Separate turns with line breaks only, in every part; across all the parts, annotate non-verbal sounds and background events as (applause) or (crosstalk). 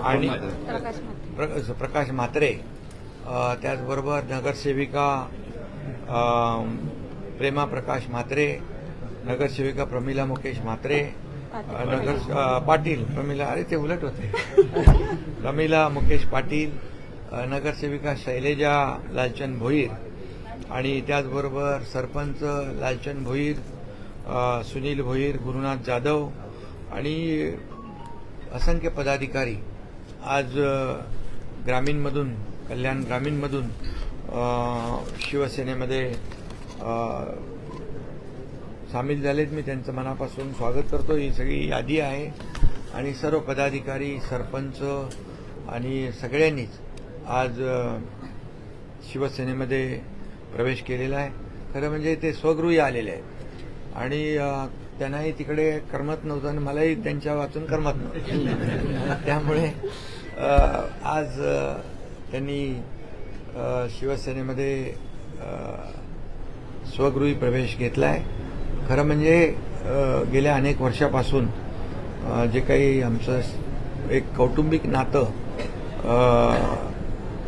आणि. प्र- प्रकाश म्हात्रे त्याचबरोबर नगरसेविका प्रेमा प्रकाश म्हात्रे नगरसेविका प्रमिला मुकेश म्हात्रे नगर पाटील प्रमिला अरे ते उलट होते. (laughs) प्रमिला मुकेश पाटील नगरसेविका शैलेजा लालचंद भोईर आणि त्याचबरोबर सरपंच लालचंद भोईर सुनील भोईर गुरुनाथ जाधव आणि असंख्य पदाधिकारी आज ग्रामीणमधून कल्याण ग्रामीणमधून शिवसेनेमध्ये सामील झालेत मी त्यांचं मनापासून स्वागत करतो. ही सगळी यादी आहे. आणि सर्व पदाधिकारी सरपंच आणि सगळ्यांनीच आज शिवसेनेमध्ये प्रवेश केलेला आहे. खरं म्हणजे ते स्वगृही आलेले आहेत. आणि त्यांनाही तिकडे करमत नव्हतं आणि मलाही त्यांच्या वाचून करमत नव्हतं. त्यामुळे आज त्यांनी शिवसेनेमध्ये स्वगृही प्रवेश घेतला आहे खरं म्हणजे गेल्या अनेक वर्षापासून जे काही आमचं एक कौटुंबिक नातं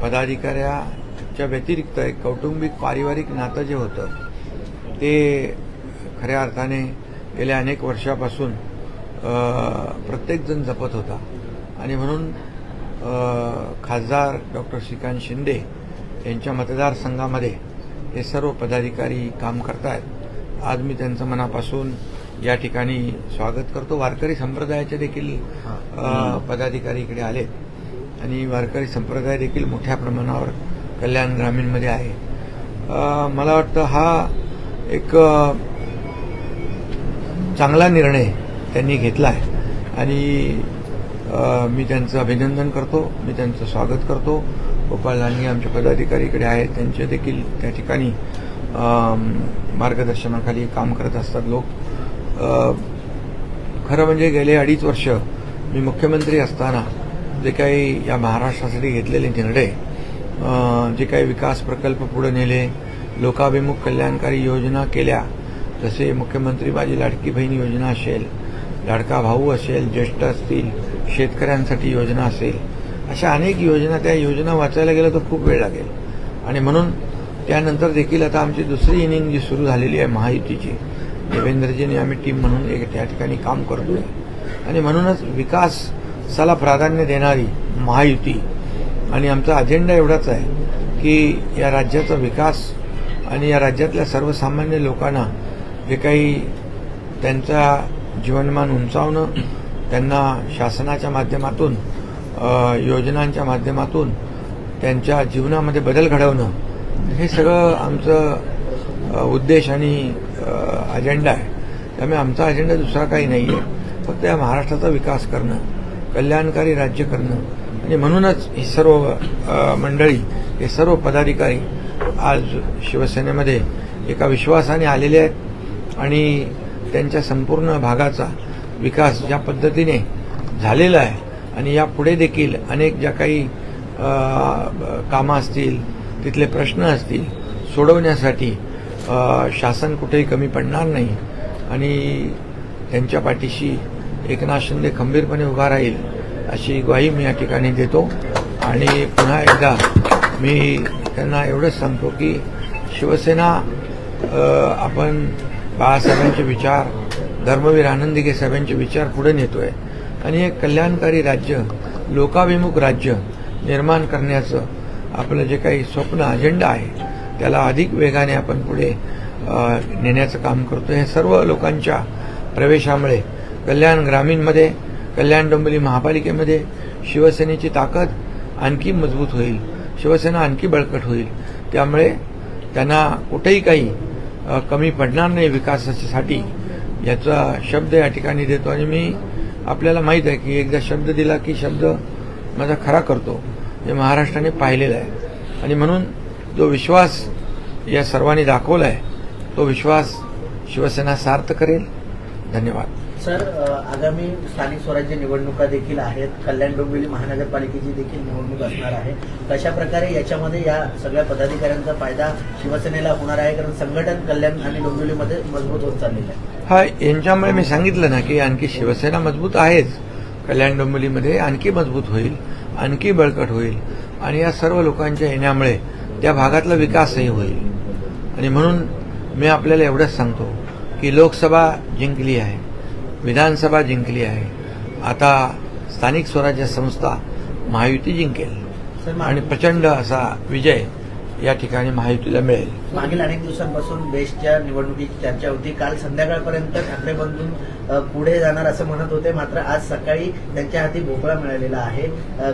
पदाधिकाऱ्याच्या व्यतिरिक्त एक कौटुंबिक पारिवारिक नातं जे होतं ते खऱ्या अर्थाने गेल्या अनेक वर्षापासून प्रत्येकजण जपत होता. आणि म्हणून खासदार डॉक्टर श्रीकांत शिंदे यांच्या मतदारसंघामध्ये हे सर्व पदाधिकारी काम करतायत. आज मी त्यांचं मनापासून या ठिकाणी स्वागत करतो. वारकरी संप्रदायाचे देखील पदाधिकारी इकडे आलेत. आणि वारकरी संप्रदाय देखील मोठ्या प्रमाणावर कल्याण ग्रामीणमध्ये आहे. मला वाटतं हा एक चांगला निर्णय त्यांनी घेतला आहे आणि मी त्यांचं अभिनंदन करतो मी त्यांचं स्वागत करतो. गोपाळ लांडगे आमचे पदाधिकारीकडे आहेत त्यांचे देखील त्या ठिकाणी मार्गदर्शनाखाली काम करत असतात लोक. खरं म्हणजे गेले अडीच वर्ष मी मुख्यमंत्री असताना जे काही या महाराष्ट्रासाठी घेतलेले निर्णय जे काही विकास प्रकल्प पुढे नेले लोकाभिमुख कल्याणकारी योजना केल्या जसे मुख्यमंत्री माझी लाडकी बहीण योजना असेल लाडका भाऊ असेल ज्येष्ठ असतील शेतकऱ्यांसाठी योजना असेल अशा अनेक योजना त्या योजना वाचायला गेलं तर खूप वेळ लागेल. आणि म्हणून त्यानंतर देखील आता आमची दुसरी इनिंग जी सुरू झालेली आहे महायुतीची देवेंद्रजींनी आम्ही टीम म्हणून एक त्या ठिकाणी काम करतोय. आणि म्हणूनच विकासाला प्राधान्य देणारी महायुती आणि आमचा अजेंडा एवढाच आहे की या राज्याचा विकास आणि या राज्यातल्या सर्वसामान्य लोकांना जे काही त्यांचा जीवनमान उंचावणं त्यांना शासनाच्या माध्यमातून योजनांच्या माध्यमातून त्यांच्या जीवनामध्ये बदल घडवणं हे सगळं आमचं उद्देश आणि अजेंडा आहे. त्यामुळे आमचा अजेंडा दुसरा काही नाही आहे फक्त या महाराष्ट्राचा विकास करणं कल्याणकारी राज्य करणं आणि म्हणूनच ही सर्व मंडळी हे सर्व पदाधिकारी आज शिवसेनेमध्ये एका विश्वासाने आलेले आहेत. आणि त्यांच्या संपूर्ण भागाचा विकास ज्या पद्धतीने झालेला आहे आणि यापुढे देखील अनेक ज्या काही कामं असतील तिथले प्रश्न असतील सोडवण्यासाठी शासन कुठेही कमी पडणार नाही आणि त्यांच्या पाठीशी एकनाथ शिंदे खंबीरपणे उभा राहील अशी ग्वाही मी या ठिकाणी देतो. आणि पुन्हा एकदा मी त्यांना एवढंच सांगतो की शिवसेना आपण बाळासाहेबांचे विचार धर्मवीर आनंदीगे साहेबांचे विचार पुढे नेतोय. आणि हे कल्याणकारी राज्य लोकाभिमुख राज्य निर्माण करण्याचं आपलं जे काही स्वप्न अजेंडा आहे त्याला अधिक वेगाने आपण पुढे नेण्याचं काम करतो हे सर्व लोकांच्या प्रवेशामुळे कल्याण ग्रामीणमध्ये कल्याण डोंबिवली महापालिकेमध्ये शिवसेनेची ताकद आणखी मजबूत होईल. शिवसेना आणखी बळकट होईल. त्यामुळे त्यांना कुठेही काही कमी पडणार नाही विकासासाठी. याचा शब्द या ठिकाणी देतो आणि मी आपल्याला माहीत आहे की एकदा शब्द दिला की शब्द माझा खरा करतो. हे महाराष्ट्राने पाहिलेलं आहे. आणि म्हणून जो विश्वास या सर्वांनी दाखवला आहे तो विश्वास शिवसेना सार्थ करेल. धन्यवाद.
सर आगामी स्थानिक स्वराज्य निवडणुका देखील आहेत. कल्याण डोंबिवली महानगरपालिकेची देखील निवडणूक असणार आहे. कशा प्रकारे याच्यामध्ये या सगळ्या पदाधिकाऱ्यांचा फायदा शिवसेनेला होणार आहे? कारण संघटन कल्याण आणि डोंबिवलीमध्ये मजबूत होत चाललेलं आहे.
हा यांच्यामुळे मी सांगितलं ना की आणखी शिवसेना मजबूत आहेच. कल्याण डोंबिवलीमध्ये आणखी मजबूत होईल आणखी बळकट होईल. आणि या सर्व लोकांच्या येण्यामुळे त्या भागातला विकासही होईल. आणि म्हणून मी आपल्याला एवढंच सांगतो की लोकसभा जिंकली आहे. विधानसभा जिंकली आहे. आता स्थानिक स्वराज्य संस्था महायुती जिंकेल. आणि प्रचंड असा विजय या ठिकाणी महायुतीला मिळेल.
मागील अनेक दिवसांपासून बेस्टच्या निवडणुकीची चर्चा होती. काल संध्याकाळपर्यंत ठाकरे बंधून अ, पुढे जाणार असं म्हणत होते. मात्र आज सकाळी त्यांच्या हाती भोपळा मिळालेला आहे.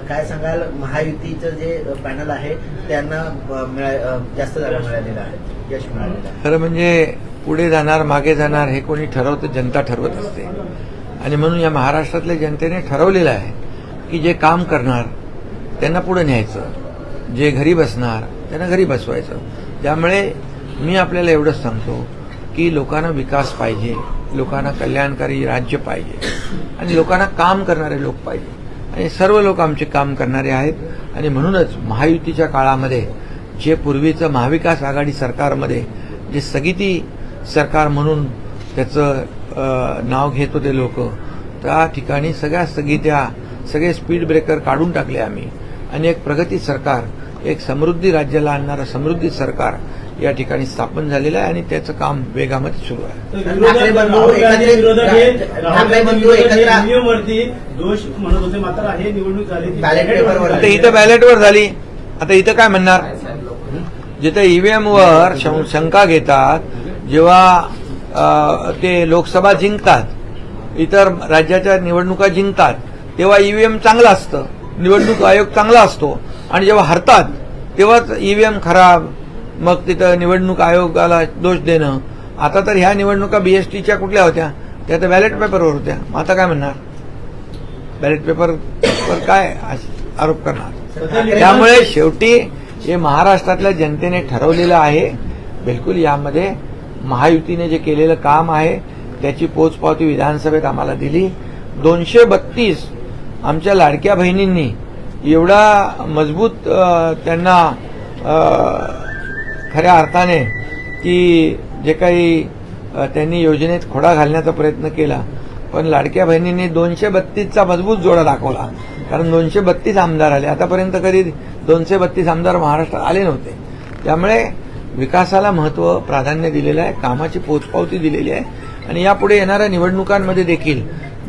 काय सांगाल? महायुतीचं जे पॅनल आहे त्यांना जास्त जागा मिळालेला आहे यश मिळालेलं आहे.
खरं म्हणजे पुढे जाणार मागे जाणार हे कोणी ठरवतं जनता ठरवत असते. आणि म्हणून या महाराष्ट्रातल्या जनतेने ठरवलेलं आहे की जे काम करणार त्यांना पुढे न्यायचं. जे घरी बसणार त्यांना घरी बसवायचं. त्यामुळे मी आपल्याला एवढंच सांगतो की लोकांना विकास पाहिजे लोकांना कल्याणकारी राज्य पाहिजे आणि लोकांना काम करणारे लोक पाहिजे. आणि सर्व लोक आमचे काम करणारे आहेत. आणि म्हणूनच महायुतीच्या काळामध्ये जे पूर्वीचं महाविकास आघाडी सरकारमध्ये जे स्थगिती सरकार म्हणून त्याचं नाव घेत होते लोक. त्या ठिकाणी सगळ्या स्थगित्या सगळे स्पीड ब्रेकर काढून टाकले आम्ही. आणि एक प्रगती सरकार एक समृद्धी राज्याला आणणारं समृद्धी सरकार या ठिकाणी स्थापन झालेलं आहे आणि त्याचं काम वेगामध्ये सुरू आहे.
वर.
इथं बॅलेटवर झाली. आता इथं काय म्हणणार? जिथं ईव्हीएम वर शं- शंका घेतात जेव्हा ते लोकसभा जिंकतात इतर राज्याच्या निवडणुका जिंकतात तेव्हा ईव्हीएम चांगलं असतं निवडणूक आयोग चांगला असतो. आणि जेव्हा हरतात तेव्हाच ईव्हीएम खराब मग तिथं निवडणूक आयोगाला दोष देणं. आता तर ह्या निवडणुका बीएसटीच्या कुठल्या होत्या? त्या तर बॅलेट पेपरवर होत्या. मग आता काय म्हणणार? बॅलेट पेपरवर काय आरोप करणार? त्यामुळे शेवटी हे महाराष्ट्रातल्या जनतेने ठरवलेलं आहे. बिलकुल यामध्ये महायुतीने जे केलेलं काम आहे त्याची पोचपावती विधानसभेत आम्हाला दिली. दोनशे बत्तीस आमच्या लाडक्या बहिणींनी एवढा मजबूत त्यांना खऱ्या अर्थाने की जे काही त्यांनी योजनेत खोडा घालण्याचा प्रयत्न केला पण लाडक्या बहिणींनी दोनशे बत्तीसचा मजबूत जोडा दाखवला. कारण दोनशे बत्तीस आमदार आले. आतापर्यंत कधी दोनशे बत्तीस आमदार महाराष्ट्रात आले नव्हते. त्यामुळे विकासाला महत्त्व प्राधान्य दिलेलं आहे कामाची पोचपावती दिलेली आहे. आणि यापुढे येणाऱ्या निवडणुकांमध्ये देखील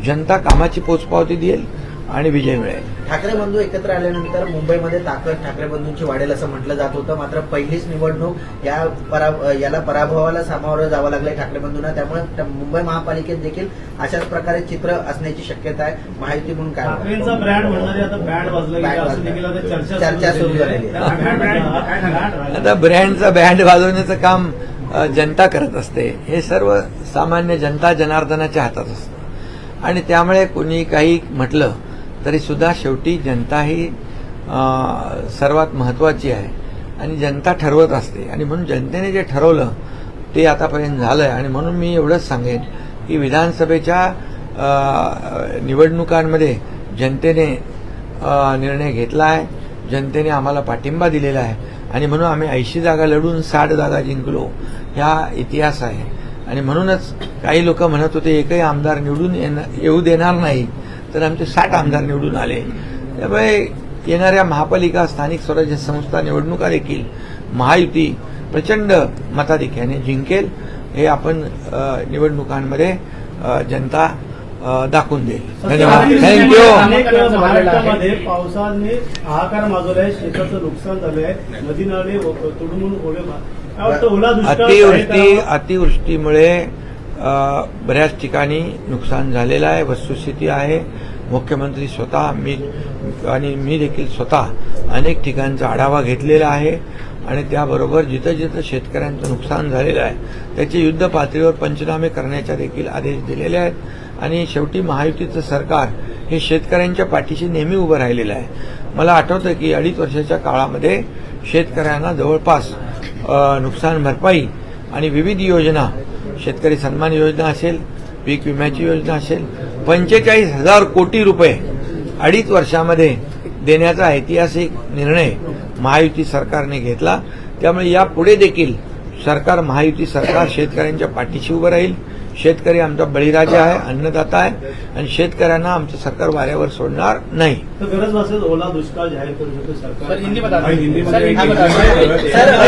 जनता कामाची पोचपावती देईल. आणि विजय मिळेल.
ठाकरे बंधू एकत्र आल्यानंतर मुंबईमध्ये ताकद ठाकरे बंधूंची वाढेल असं म्हटलं जात होतं. मात्र पहिलीच निवडणूक या परा याला पराभवाला सामोरं जावं लागलंय ठाकरे बंधूंना. त्यामुळे त्या मुंबई महापालिकेत देखील अशाच प्रकारे चित्र असण्याची शक्यता आहे महायुती म्हणून काय
ठाकरेंचा ब्रँड म्हणणारे आता बँड वाजला
Band
गेला असं
वाजला.
देखील आता चर्चा
चर्चा सुरू झालेली?
आता ब्रँडचा बँड वाजवण्याचं काम जनता करत असते. हे सर्व सामान्य जनता जनार्दनाच्या हातात असतं. आणि त्यामुळे कोणी काही म्हटलं तरी सुद्धा शेवटी जनता ही सर्वात महत्वाची आहे. आणि जनता ठरवत असते. आणि म्हणून जनतेने जे ठरवलं ते आतापर्यंत झालंय. आणि म्हणून मी एवढंच सांगेन की विधानसभेच्या निवडणुकांमध्ये जनतेने निर्णय घेतला आहे. जनतेने आम्हाला पाठिंबा दिलेला आहे. आणि म्हणून आम्ही ऐंशी जागा लढून साठ जागा जिंकलो. ह्या इतिहास आहे. आणि म्हणूनच काही लोक म्हणत होते एकही आमदार निवडून येणार- येऊ देणार नाही. तर आमचे साठ आमदार निवडून आले. त्यामुळे येणाऱ्या महापालिका स्थानिक स्वराज्य संस्था निवडणुका देखील महायुती प्रचंड मताधिक्याने जिंकेल. हे आपण निवडणुकांमध्ये जनता दाखवून देईल. धन्यवाद. थँक्यू
पावसाने हाहाकार माजवलाय शेताचं नुकसान झालंय नदी नाले दुष्काळ
अतिवृष्टी
आहे?
अतिवृष्टीमुळे बऱ्याच ठिकाणी नुकसान झालेलं आहे वस्तुस्थिती आहे. मुख्यमंत्री स्वतः मी आणि मी देखील स्वतः अनेक ठिकाणचा आढावा घेतलेला आहे. आणि त्याबरोबर जिथं जिथं शेतकऱ्यांचं नुकसान झालेलं आहे त्याचे युद्ध पातळीवर पंचनामे करण्याच्या देखील आदेश दिलेले आहेत. आणि शेवटी महायुतीचं सरकार हे शेतकऱ्यांच्या पाठीशी नेहमी उभं राहिलेलं आहे. मला आठवतं की अडीच वर्षाच्या काळामध्ये शेतकऱ्यांना जवळपास नुकसान भरपाई आणि विविध योजना शेतकरी सन्मान योजना असेल पीक विम्याची योजना असेल पंचेचाळीस हजार कोटी रुपये अडीच वर्षामध्ये देण्याचा ऐतिहासिक निर्णय महायुती सरकारने घेतला. त्यामुळे यापुढे देखील सरकार महायुती सरकार शेतकऱ्यांच्या पाठीशी उभं राहील. शेतकरी आमचा बळीराजा आहे अन्नदाता आहे आणि शेतकऱ्यांना आमचं सरकार वाऱ्यावर सोडणार नाही.
ओला दुष्काळ जाहीर करू शकतो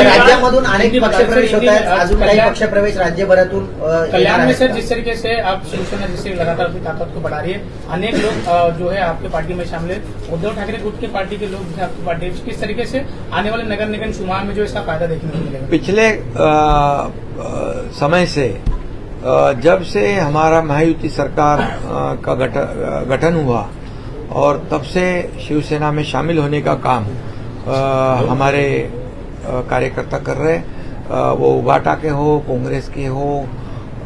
राज्यामधून अनेक पक्षप्रवेश होत आहेत अजून काही पक्षप्रवेश राज्यभरातून
कल्याण में सर? जिस तरीके से आप शिवसेना जिससे लगातार अपनी ताकत को बढ़ा रही है। अनेक लोग जो है आपके पार्टी में शामिल है। उद्धव ठाकरे गुट की पार्टी के लोग जो आपकी पार्टी किस तरीके से आने वाले नगर निगम चुनाव में जो इसका फायदा देखने को मिलेगा?
पिछले समय से जब से हमारा महायुति सरकार का गठ- गठन हुआ और तब से शिवसेना में शामिल होने का काम हमारे कार्यकर्ता कर रहे वो उबाटा के हो, कांग्रेस के हो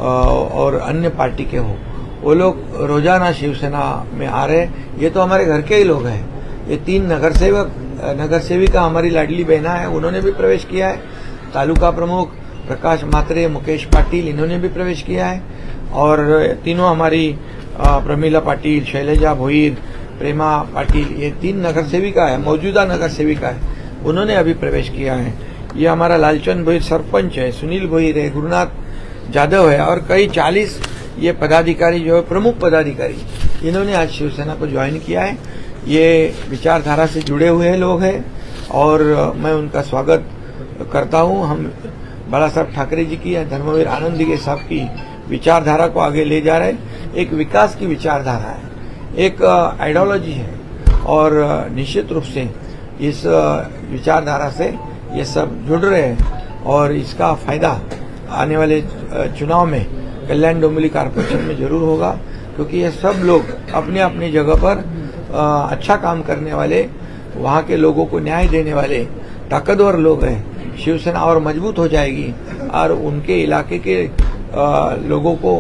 और अन्य पार्टी के हो। वो लोग रोज़ाना शिवसेना में आ रहे ये तो हमारे घर के ही लोग हैं। ये तीन नगर सेवक नगर सेविका हमारी लाडली बहना है। उन्होंने भी प्रवेश किया है। तालुका प्रमुख प्रकाश मात्रे, मुकेश पाटिल, इन्होंने भी प्रवेश किया है। और तीनों हमारी प्रमीला पाटिल, शैलजा भोईर, प्रेमा पाटिल, ये तीन नगर सेविका है, मौजूदा नगर सेविका है। उन्होंने अभी प्रवेश किया है। ये हमारा लालचंद भोईर सरपंच है, सुनील भोईर है, गुरुनाथ जाधव है, और कई चालीस ये पदाधिकारी जो है, प्रमुख पदाधिकारी, इन्होंने आज शिवसेना को ज्वाइन किया है। ये विचारधारा से जुड़े हुए लोग हैं, और मैं उनका स्वागत करता हूँ। हम बाला साहब ठाकरे जी की या धर्मवीर आनंद के साहब की विचारधारा को आगे ले जा रहे एक विकास की विचारधारा है। एक आइडियोलॉजी है। और निश्चित रूप से इस विचारधारा से ये सब जुड़ रहे हैं। और इसका फ़ायदा आने वाले चुनाव में कल्याण डोंबिवली कारपोरेशन में ज़रूर होगा। क्योंकि ये सब लोग अपने अपनी जगह पर अच्छा काम करने वाले, वहाँ के लोगों को न्याय देने वाले, ताकतवर लोग हैं। शिवसेना और मज़बूत हो जाएगी और उनके इलाके के लोगों को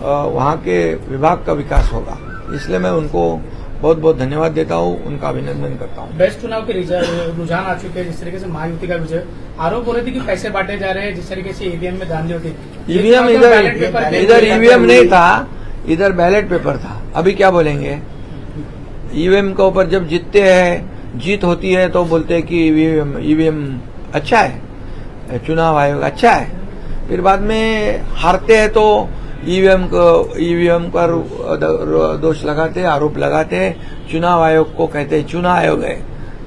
वहाँ के विभाग का विकास होगा। इसलिए मैं उनको बहुत बहुत धन्यवाद देता हूँ उनका अभिनंदन करता हूँ।
बेस्ट चुनाव के रिज़ल्ट रुझान आ चुके हैं जिस तरीके से महायुति का विजय। आरोप हो रहे थे कि पैसे बांटे जा रहे हैं जिस तरीके से ईवीएम में धांधली होती है।
ईवीएम इधर इधर ईवीएम नहीं था इधर बैलेट पेपर था। अभी क्या बोलेंगे? ईवीएम के ऊपर जब जीतते हैं जीत होती है तो बोलते हैं कि ईवीएम ईवीएम अच्छा है। चुनाव आयोग अच्छा है। फिर बाद में हारते हैं तो ईवीएम को ईवीएम पर दोष लगाते आरोप लगाते चुनाव आयोग को कहते हैं चुनाव आयोग है।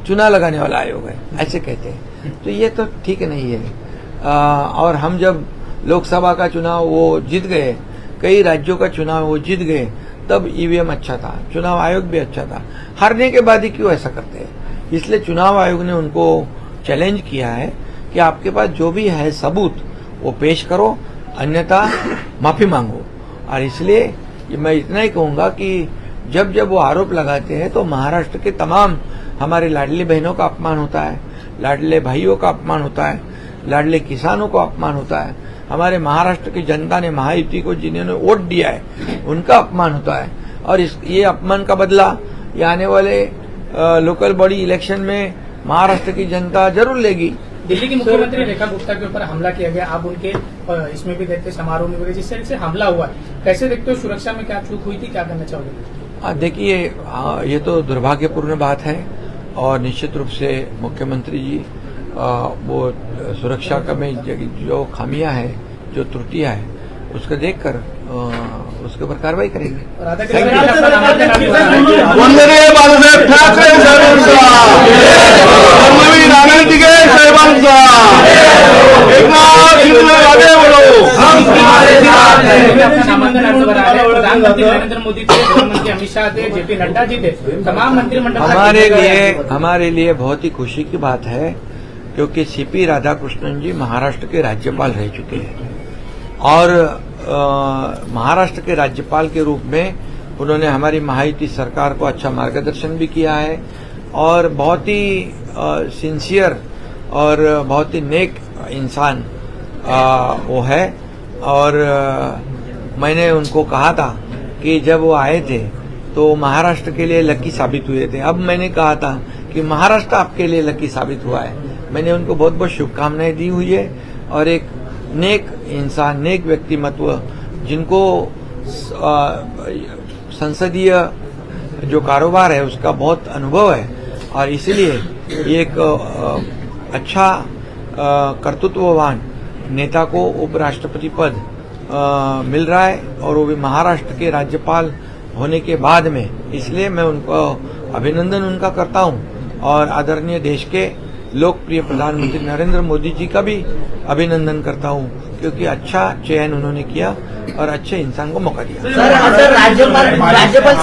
चुनाव लगाने वाला आयोग है। ऐसे कहते हैं। तो ये तो ठीक नहीं है। आ, और हम जब लोकसभा का चुनाव वो जीत गए कई राज्यों का चुनाव वो जीत गए तब ईवीएम अच्छा था। चुनाव आयोग भी अच्छा था। हारने के बाद ही क्यों ऐसा करते हैं? इसलिए चुनाव आयोग ने उनको चैलेंज किया है कि आपके पास जो भी है सबूत, वो पेश करो, अन्यथा माफ़ी मांगो। और इसलिए मैं इतना ही कहूँगा कि जब जब वो आरोप लगाते हैं तो महाराष्ट्र के तमाम हमारे लाडली बहनों का अपमान होता है, लाडले भाइयों का अपमान होता है, लाडले किसानों का अपमान होता है, हमारे महाराष्ट्र की जनता ने महायुति को जिन्होंने वोट दिया है, उनका अपमान होता है। और इस, ये अपमान का बदला, ये आने वाले लोकल बॉडी इलेक्शन में महाराष्ट्र की जनता ज़रूर लेगी।
दिल्ली की मुख्यमंत्री रेखा गुप्ता के ऊपर हमला किया गया। आप उनके इसमें भी देखते समारोह में भी जिस तरीके से हमला हुआ कैसे देखते हो सुरक्षा में क्या चूक हुई थी क्या करना चाहोगे?
देखिए हाँ, ये तो दुर्भाग्यपूर्ण बात है और निश्चित रूप से मुख्यमंत्री जी आ, वो सुरक्षा का में जो खामियाँ हैं जो त्रुटियाँ हैं उसको देखकर उसके ऊपर कार्रवाई करेंगे। हमारे लिए हमारे लिए बहुत ही खुशी की बात है क्योंकि सीपी राधाकृष्णन जी महाराष्ट्र के राज्यपाल रह चुके हैं। और महाराष्ट्र के राज्यपाल के रूप में उन्होंने हमारी महायुति सरकार को अच्छा मार्गदर्शन भी किया है और बहुत ही सिंसियर और बहुत ही नेक इंसान वो है। और अ, मैंने उनको कहा था कि जब वो आए थे तो महाराष्ट्र के लिए लकी साबित हुए थे। अब मैंने कहा था कि महाराष्ट्र आपके लिए लकी साबित हुआ है। मैंने उनको बहुत बहुत शुभकामनाएँ दी हुई है और एक नेक इंसान, नेक व्यक्तिमत्व, जिनको संसदीय जो कारोबार है, उसका बहुत अनुभव है। और इसलिए एक अच्छा कर्तृत्ववान नेता को उपराष्ट्रपति पद मिल रहा है और वो भी महाराष्ट्र के राज्यपाल होने के बाद में। इसलिए मैं उनको अभिनंदन उनका करता हूँ। और आदरणीय देश के लोकप्रिय प्रधानमंत्री नरेंद्र मोदी जी का भी अभिनंदन करता हूँ क्योंकि अच्छा चयन उन्होंने किया और अच्छे इंसान को मौका दिया
सर राज्यपाल राज्यपाल